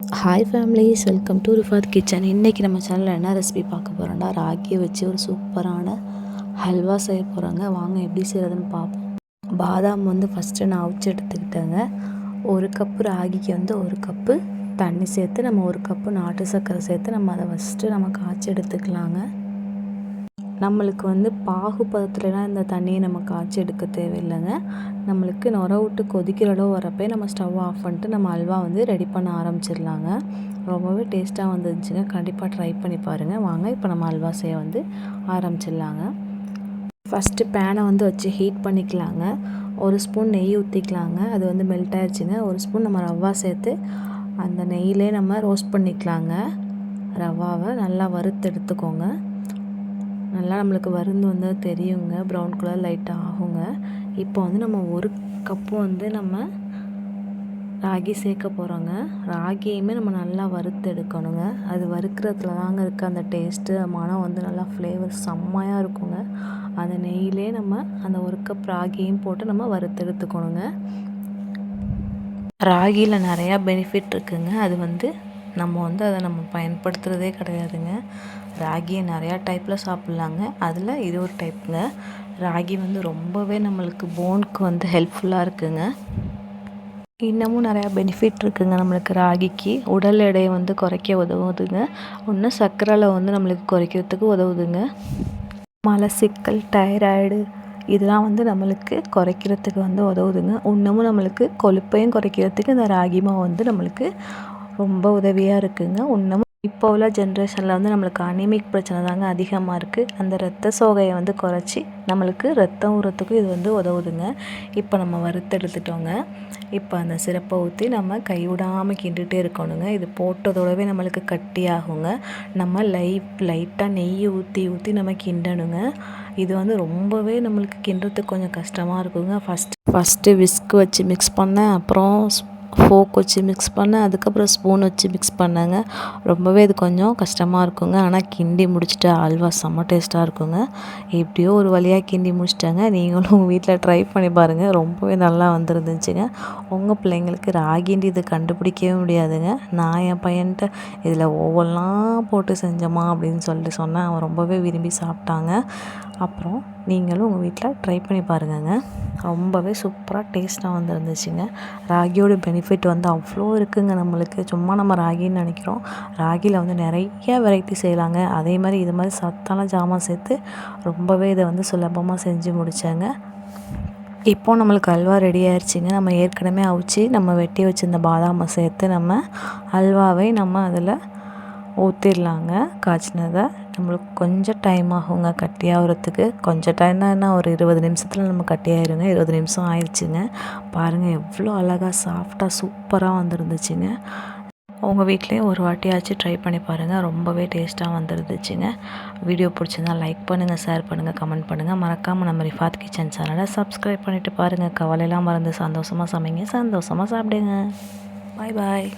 Hi families welcome to Rifath kitchen இன்றைக்கி நம்ம சேனலில் என்ன ரெசிபி பார்க்க போகிறோம்னா ராகியை வச்சு ஒரு சூப்பரான ஹல்வா செய்ய போகிறோங்க வாங்க எப்படி செய்கிறதுன்னு பார்ப்போம். பாதாம் வந்து ஃபஸ்ட்டு நான் அவிச்சு எடுத்துக்கிட்டேங்க. ஒரு கப்பு ராகிக்கு வந்து ஒரு கப்பு தண்ணி சேர்த்து நம்ம ஒரு கப்பு நாட்டு சர்க்கரை சேர்த்து நம்ம அதை ஃபஸ்ட்டு நம்ம காய்ச்சி எடுத்துக்கலாங்க. நம்மளுக்கு வந்து பாகு பதத்துலலாம் இந்த தண்ணியை நம்ம காய்ச்சி எடுக்க தேவையில்லைங்க. நம்மளுக்கு நுர விட்டு கொதிக்கிற அளவு வரப்பே நம்ம ஸ்டவ் ஆஃப் பண்ணிட்டு நம்ம அல்வா வந்து ரெடி பண்ண ஆரம்பிச்சிடலாங்க. ரொம்பவே டேஸ்ட்டாக வந்துருந்துச்சுங்க. கண்டிப்பாக ட்ரை பண்ணி பாருங்கள் வாங்க இப்போ நம்ம அல்வா செய்ய வந்து ஆரம்பிச்சிடலாங்க. ஃபஸ்ட்டு பேனை வந்து வச்சு ஹீட் பண்ணிக்கலாங்க. ஒரு ஸ்பூன் நெய் ஊற்றிக்கலாங்க அது வந்து மெல்ட் ஆயிடுச்சுங்க. ஒரு ஸ்பூன் நம்ம ரவா சேர்த்து அந்த நெய்யிலே நம்ம ரோஸ்ட் பண்ணிக்கலாங்க. ரவாவை நல்லா வறுத்து எடுத்துக்கோங்க. நல்லா நம்மளுக்கு வருந்து வந்து தெரியுங்க. ப்ரௌன் கலர் லைட்டாக ஆகுங்க. இப்போ வந்து நம்ம ஒரு கப்பு வந்து நம்ம ராகி சேர்க்க போகிறோங்க ராகியுமே நம்ம நல்லா வறுத்து எடுக்கணுங்க. அது வறுக்கிறதுல தாங்க இருக்க அந்த டேஸ்ட்டு மனம் வந்து நல்லா ஃப்ளேவர் செம்மையாக இருக்குங்க. அந்த நெய்யிலே நம்ம அந்த ஒரு கப் ராகியும் போட்டு நம்ம வறுத்து எடுத்துக்கணுங்க. ராகியில் நிறையா பெனிஃபிட் இருக்குங்க. அது வந்து நம்ம வந்து அதை நம்ம பயன்படுத்துகிறதே கிடையாதுங்க. ராகியை நிறையா டைப்பில் சாப்பிட்லாங்க. அதில் இது ஒரு டைப்புங்க ராகி வந்து ரொம்பவே நம்மளுக்கு போனுக்கு வந்து ஹெல்ப்ஃபுல்லாக இருக்குங்க. இன்னமும் நிறையா பெனிஃபிட் இருக்குங்க நம்மளுக்கு ராகிக்கு. உடல் எடையை வந்து குறைக்க உதவுதுங்க. ஒன்று சர்க்கரையில் வந்து நம்மளுக்கு குறைக்கிறதுக்கு உதவுதுங்க. மலசிக்கல் டைராய்டு இதெல்லாம் வந்து நம்மளுக்கு குறைக்கிறதுக்கு வந்து உதவுதுங்க. இன்னமும் நம்மளுக்கு கொழுப்பையும் குறைக்கிறதுக்கு இந்த ராகி மாவு வந்து நம்மளுக்கு ரொம்ப உதவியாக இருக்குதுங்க இன்னமும் இப்போ உள்ள ஜென்ரேஷனில் வந்து நம்மளுக்கு அனிமிக் பிரச்சனை தாங்க அதிகமாக இருக்குது அந்த ரத்த சோகையை வந்து குறைச்சி நம்மளுக்கு ரத்தம் ஊறத்துக்கும் இது வந்து உதவுதுங்க. இப்போ நம்ம வறுத்தெடுத்துட்டோங்க இப்போ அந்த சிறப்பை ஊற்றி நம்ம கைவிடாமல் கிண்டுகிட்டே இருக்கணுங்க. இது போட்டதோடவே நம்மளுக்கு கட்டியாகுங்க. நம்ம லைட் லைட்டாக நெய் ஊற்றி ஊற்றி நம்ம கிண்டணுங்க. இது வந்து ரொம்பவே நம்மளுக்கு கிண்டுறதுக்கு கொஞ்சம் கஷ்டமாக இருக்குங்க. ஃபஸ்ட் ஃபஸ்ட்டு விஸ்க் வச்சு மிக்ஸ் பண்ணேன் அப்புறம் ஃபோக் வச்சு மிக்ஸ் பண்ணேன். அதுக்கப்புறம் ஸ்பூன் வச்சு மிக்ஸ் பண்ணேங்க. ரொம்பவே இது கொஞ்சம் கஷ்டமாக இருக்குங்க. ஆனால் கிண்டி முடிச்சுட்டு அல்வா செம்ம டேஸ்ட்டாக இருக்குங்க. எப்படியோ ஒரு வழியாக கிண்டி முடிச்சிட்டாங்க. நீங்களும் உங்கள் வீட்டில் ட்ரை பண்ணி பாருங்கள் ரொம்பவே நல்லா வந்துருந்துச்சுங்க. உங்கள் பிள்ளைங்களுக்கு ராகிண்டி இது கண்டுபிடிக்கவே முடியாதுங்க. நான் என் பையன்கிட்ட இதில் ஒவ்வொன்றாம் போட்டு செஞ்சோமா அப்படின்னு சொல்லிட்டு சொன்னேன். அவன் ரொம்பவே விரும்பி சாப்பிட்டாங்க. அப்புறம் நீங்களும் உங்கள் வீட்டில் ட்ரை பண்ணி பாருங்கங்க. ரொம்பவே சூப்பராக டேஸ்ட்டாக வந்துருந்துச்சுங்க. ராகியோட பெனிஃபிட் வந்து அவ்வளோ இருக்குங்க நம்மளுக்கு. சும்மா நம்ம ராகின்னு நினைக்கிறோம். ராகியில் வந்து நிறைய வெரைட்டி செய்யலாங்க. அதே மாதிரி இது மாதிரி சத்தான ஜாமான் சேர்த்து ரொம்பவே இதை வந்து சுலபமாக செஞ்சு முடித்தேங்க இப்போது நம்மளுக்கு அல்வா ரெடி ஆயிடுச்சிங்க நம்ம ஏற்கனவே அவிச்சு நம்ம வெட்டி வச்சுருந்த பாதாமை சேர்த்து நம்ம அல்வாவை நம்ம அதில் ஊற்றிடலாங்க காய்ச்சினதை. நம்மளுக்கு கொஞ்சம் டைம் ஆகுங்க. கட்டி ஆகிறதுக்கு கொஞ்சம் டைம் தான் என்ன? ஒரு இருபது நிமிஷத்தில் நம்ம கட்டி ஆயிருங்க. இருபது நிமிஷம் ஆயிடுச்சுங்க பாருங்கள் எவ்வளோ அழகாக சாஃப்டாக சூப்பராக வந்துருந்துச்சுங்க. உங்கள் வீட்லேயும் ஒரு வாட்டியாச்சும் ட்ரை பண்ணி பாருங்கள் ரொம்பவே டேஸ்ட்டாக வந்துருந்துச்சுங்க. வீடியோ பிடிச்சிருந்தா லைக் பண்ணுங்கள் ஷேர் பண்ணுங்கள் கமெண்ட் பண்ணுங்கள் மறக்காமல் நம்ம ரிஃபாத் கிச்சன் சேனலை சப்ஸ்கிரைப் பண்ணிவிட்டு பாருங்கள் கவலையெல்லாம் மறந்து சந்தோஷமாக சமைங்க. சந்தோஷமாக சாப்பிடுங்க. பாய் பாய்